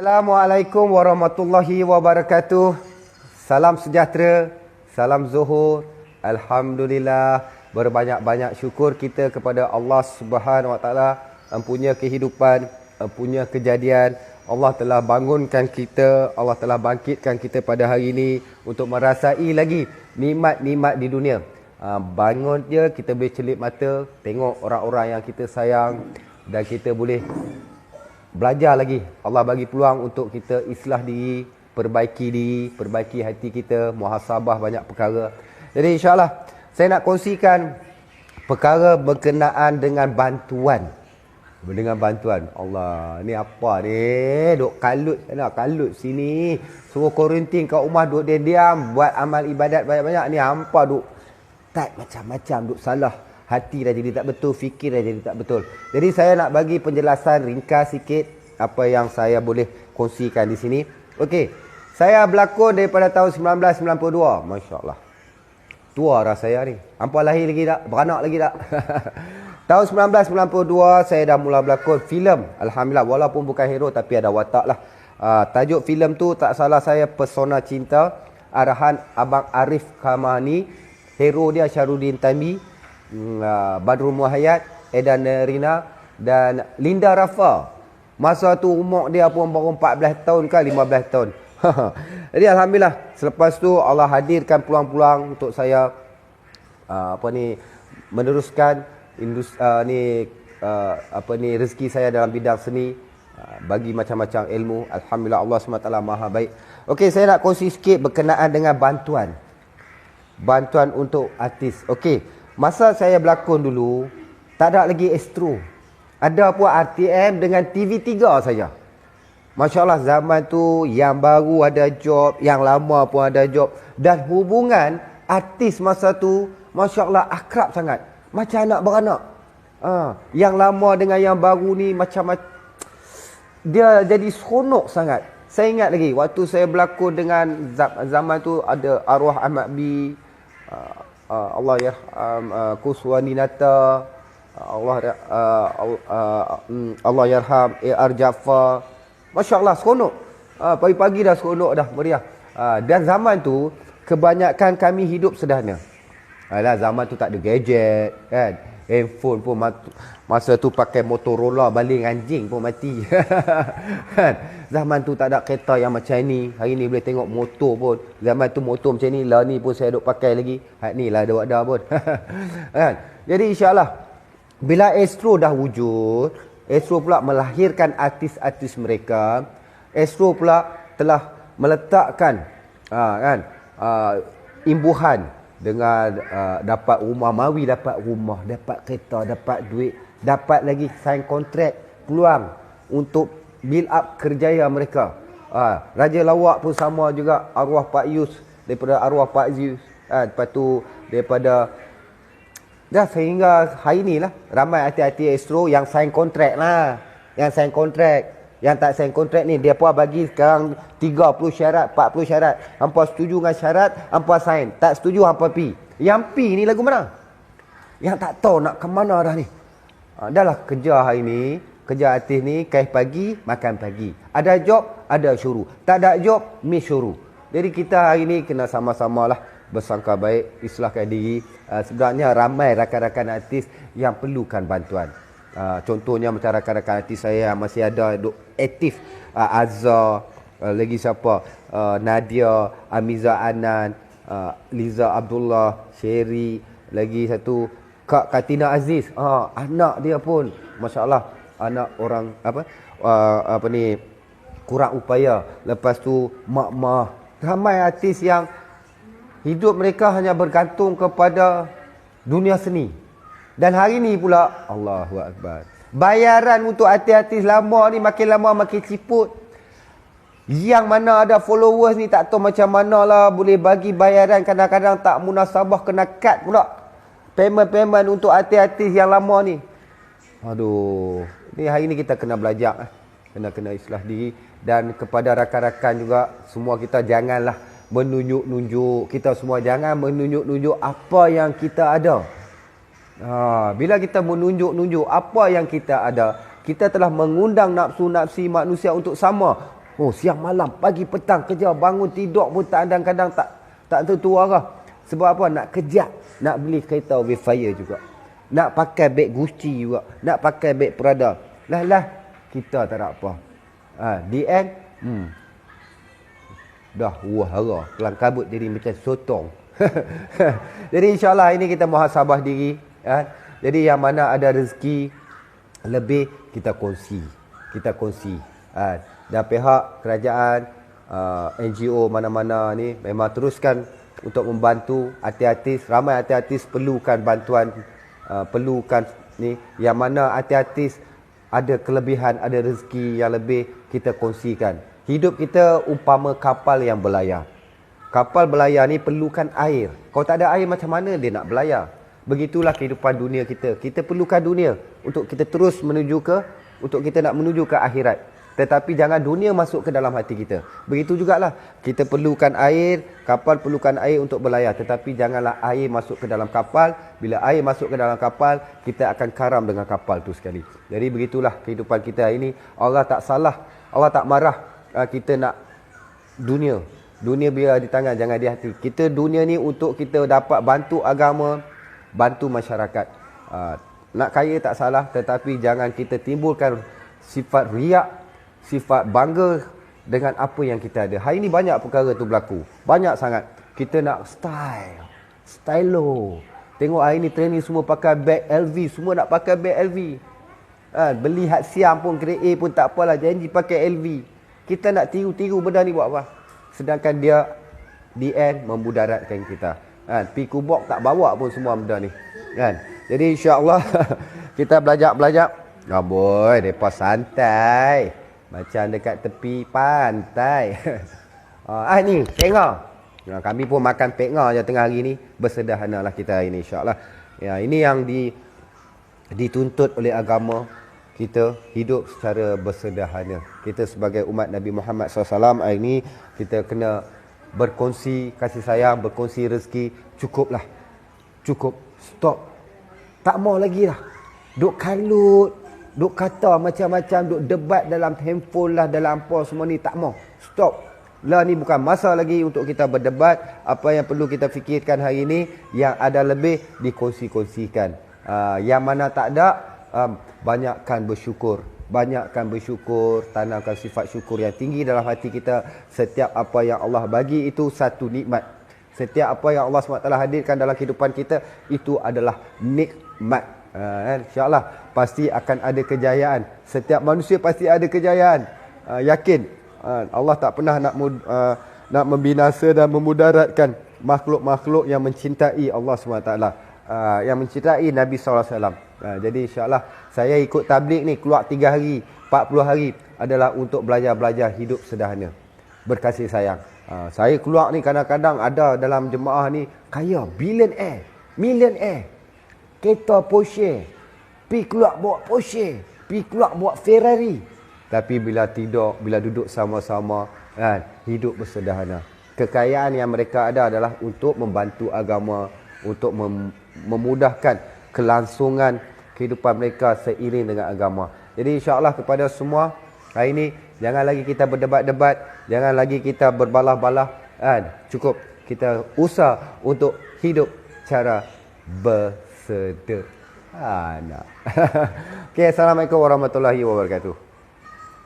Assalamualaikum warahmatullahi wabarakatuh. Salam sejahtera, salam zuhur. Alhamdulillah, berbanyak-banyak syukur kita kepada Allah Subhanahu Wa Taala empunya kehidupan, empunya kejadian. Allah telah bangunkan kita, Allah telah bangkitkan kita pada hari ini untuk merasai lagi nikmat-nikmat di dunia. Ah, bangun dia kita boleh celip mata, tengok orang-orang yang kita sayang dan kita boleh belajar lagi. Allah bagi peluang untuk kita islah diri, perbaiki diri, perbaiki hati kita, muhasabah banyak perkara. Jadi insyaAllah saya nak kongsikan perkara berkenaan dengan bantuan. Dengan bantuan. Allah, ni apa ni? Duk kalut sana, kalut sini. Suruh quarantine kat rumah duk dia diam, buat amal ibadat banyak-banyak. Ni hampa duk tak macam-macam, duk salah hati dah jadi tak betul, fikir dah jadi tak betul. Jadi saya nak bagi penjelasan ringkas sikit apa yang saya boleh kongsikan di sini. Okey. Saya berlakon daripada tahun 1992. Masya-Allah. Tua dah saya ni. Hampa lahir lagi tak? Beranak lagi tak? tahun 1992 saya dah mula berlakon filem. Alhamdulillah walaupun bukan hero tapi ada watak lah. Uh, tajuk filem tu tak salah saya Pesona Cinta arahan Abang Arif Kamani hero dia Syarudin Tambi uh, Badrul Muhayyad, Edan Rina dan Linda Rafa. Masa tu umur dia pun baru 14 tahun ke 15 tahun. Jadi alhamdulillah selepas tu Allah hadirkan peluang-peluang untuk saya uh, apa ni meneruskan industri uh, ni uh, apa ni rezeki saya dalam bidang seni uh, bagi macam-macam ilmu. Alhamdulillah Allah SWT Maha baik. Okey, saya nak kongsi sikit berkenaan dengan bantuan. Bantuan untuk artis. Okey. Masa saya berlakon dulu, tak ada lagi Astro. Ada pun RTM dengan TV3 saja. Masya Allah zaman tu yang baru ada job, yang lama pun ada job. Dan hubungan artis masa tu, Masya Allah akrab sangat. Macam anak beranak. Ha, yang lama dengan yang baru ni macam dia jadi seronok sangat. Saya ingat lagi waktu saya berlakon dengan zaman tu ada arwah Ahmad B. Uh, Allah ya um, uh, Kuswani Nata. Allah uh, uh, Allah yarham AR Jafar. Masya-Allah seronok. Uh, pagi-pagi dah seronok dah meriah uh, dan zaman tu kebanyakan kami hidup sederhana. Alah zaman tu tak ada gadget kan handphone pun masa tu pakai Motorola baling anjing pun mati. Kan? Zaman tu tak ada kereta yang macam ni. Hari ni boleh tengok motor pun. Zaman tu motor macam ni lah ni pun saya duk pakai lagi. Hari ni lah ada ada pun. Kan? Jadi insyaallah bila Astro dah wujud Astro pula melahirkan artis-artis mereka. Astro pula telah meletakkan ha, kan? Uh, imbuhan dengan uh, dapat rumah mawi dapat rumah dapat kereta dapat duit dapat lagi sign kontrak peluang untuk build up kerjaya mereka. Uh, raja lawak pun sama juga arwah Pak Yus daripada arwah Pak Yus uh, lepas tu daripada dah sehingga hari ni lah ramai hati-hati Astro yang sign kontrak lah. Yang sign kontrak yang tak sign kontrak ni dia pun bagi sekarang 30 syarat, 40 syarat. Hampa setuju dengan syarat, hampa sign. Tak setuju hampa pi. Yang pi ni lagu mana? Yang tak tahu nak ke mana dah ni. Ha, dah lah kerja hari ni, kerja artis ni kaih pagi, makan pagi. Ada job, ada syuru. Tak ada job, miss syuru. Jadi kita hari ni kena sama-sama lah bersangka baik, islahkan diri. Uh, sebenarnya ramai rakan-rakan artis yang perlukan bantuan. Uh, contohnya macam rakan-rakan artis saya yang masih ada duk aktif uh, Azza uh, lagi siapa? Uh, Nadia Amiza Anan uh, Liza Abdullah Sherry lagi satu Kak Katina Aziz. Uh, anak dia pun masya-Allah anak orang apa? Uh, apa ni kurang upaya. Lepas tu mak-mak ramai artis yang hidup mereka hanya bergantung kepada dunia seni dan hari ni pula Allahu akbar. Bayaran untuk artis-artis lama ni makin lama makin ciput. Yang mana ada followers ni tak tahu macam mana lah boleh bagi bayaran kadang-kadang tak munasabah kena cut pula. Payment-payment untuk artis-artis yang lama ni. Aduh. Ni hari ni kita kena belajar. Eh. Kena kena islah diri. Dan kepada rakan-rakan juga semua kita janganlah menunjuk-nunjuk. Kita semua jangan menunjuk-nunjuk apa yang kita ada. Ha, bila kita menunjuk-nunjuk apa yang kita ada, kita telah mengundang nafsu-nafsi manusia untuk sama. Oh, siang malam, pagi petang kerja, bangun tidur pun tak kadang-kadang tak tak tentu arah. Sebab apa? Nak kerja, nak beli kereta with fire juga. Nak pakai beg Gucci juga, nak pakai beg Prada. Lah lah, kita tak ada apa. Ha, the end, hmm. Dah wahara, kelang kabut jadi macam sotong. jadi insyaAllah ini kita muhasabah diri. Ha? Jadi yang mana ada rezeki lebih kita kongsi. Kita kongsi. Ha? Dan pihak kerajaan, uh, NGO mana-mana ni memang teruskan untuk membantu hati-hati. Ramai hati-hati perlukan bantuan, uh, perlukan ni. Yang mana hati-hati ada kelebihan, ada rezeki yang lebih kita kongsikan. Hidup kita umpama kapal yang berlayar. Kapal berlayar ni perlukan air. Kalau tak ada air macam mana dia nak berlayar? Begitulah kehidupan dunia kita. Kita perlukan dunia untuk kita terus menuju ke untuk kita nak menuju ke akhirat. Tetapi jangan dunia masuk ke dalam hati kita. Begitu jugalah. Kita perlukan air, kapal perlukan air untuk berlayar. Tetapi janganlah air masuk ke dalam kapal. Bila air masuk ke dalam kapal, kita akan karam dengan kapal tu sekali. Jadi begitulah kehidupan kita ini. Allah tak salah. Allah tak marah. Ah, kita nak dunia. Dunia biar di tangan, jangan di hati. Kita dunia ni untuk kita dapat bantu agama, bantu masyarakat. Ah, nak kaya tak salah, tetapi jangan kita timbulkan sifat riak sifat bangga dengan apa yang kita ada. Hari ini banyak perkara tu berlaku. Banyak sangat. Kita nak style. Stylo. Tengok hari ini training semua pakai bag LV. Semua nak pakai bag LV. Ha, beli hat siam pun, grade A pun tak apalah. Janji pakai LV. Kita nak tiru-tiru benda ni buat apa? Sedangkan dia di end memudaratkan kita. Kan? Piku box tak bawa pun semua benda ni. Kan? Jadi insyaAllah kita belajar-belajar. Oh boy, mereka santai. Macam dekat tepi pantai. ah ni, tengok. Ya, kami pun makan peknga je tengah hari ni. Bersederhanalah kita hari ni insya-Allah. Ya, ini yang di dituntut oleh agama kita hidup secara bersederhana. Kita sebagai umat Nabi Muhammad SAW hari ini kita kena berkongsi kasih sayang, berkongsi rezeki. Cukuplah. Cukup. Stop. Tak mau lagi lah. Duk kalut, duk kata macam-macam, duk debat dalam handphone lah, dalam apa semua ni, tak mau. Stop. Lah ni bukan masa lagi untuk kita berdebat. Apa yang perlu kita fikirkan hari ini, yang ada lebih dikongsi-kongsikan. Uh, yang mana tak ada, um, banyakkan bersyukur. Banyakkan bersyukur, tanamkan sifat syukur yang tinggi dalam hati kita. Setiap apa yang Allah bagi itu satu nikmat. Setiap apa yang Allah SWT hadirkan dalam kehidupan kita, itu adalah nikmat. Uh? InsyaAllah pasti akan ada kejayaan. Setiap manusia pasti ada kejayaan. Uh, yakin. Uh, Allah tak pernah nak uh, nak membinasa dan memudaratkan makhluk-makhluk yang mencintai Allah SWT. Uh, yang mencintai Nabi SAW. Uh, jadi insyaAllah saya ikut tablik ni keluar 3 hari, 40 hari adalah untuk belajar-belajar hidup sederhana. Berkasih sayang. Uh, saya keluar ni kadang-kadang ada dalam jemaah ni kaya, billion air, million air kereta Porsche. Pi keluar bawa Porsche. Pi keluar bawa Ferrari. Tapi bila tidur, bila duduk sama-sama, kan, hidup bersederhana. Kekayaan yang mereka ada adalah untuk membantu agama, untuk mem memudahkan kelangsungan kehidupan mereka seiring dengan agama. Jadi insya-Allah kepada semua hari ini jangan lagi kita berdebat-debat, jangan lagi kita berbalah-balah, kan? Cukup kita usah untuk hidup cara ber sederhana. Okey, assalamualaikum warahmatullahi wabarakatuh.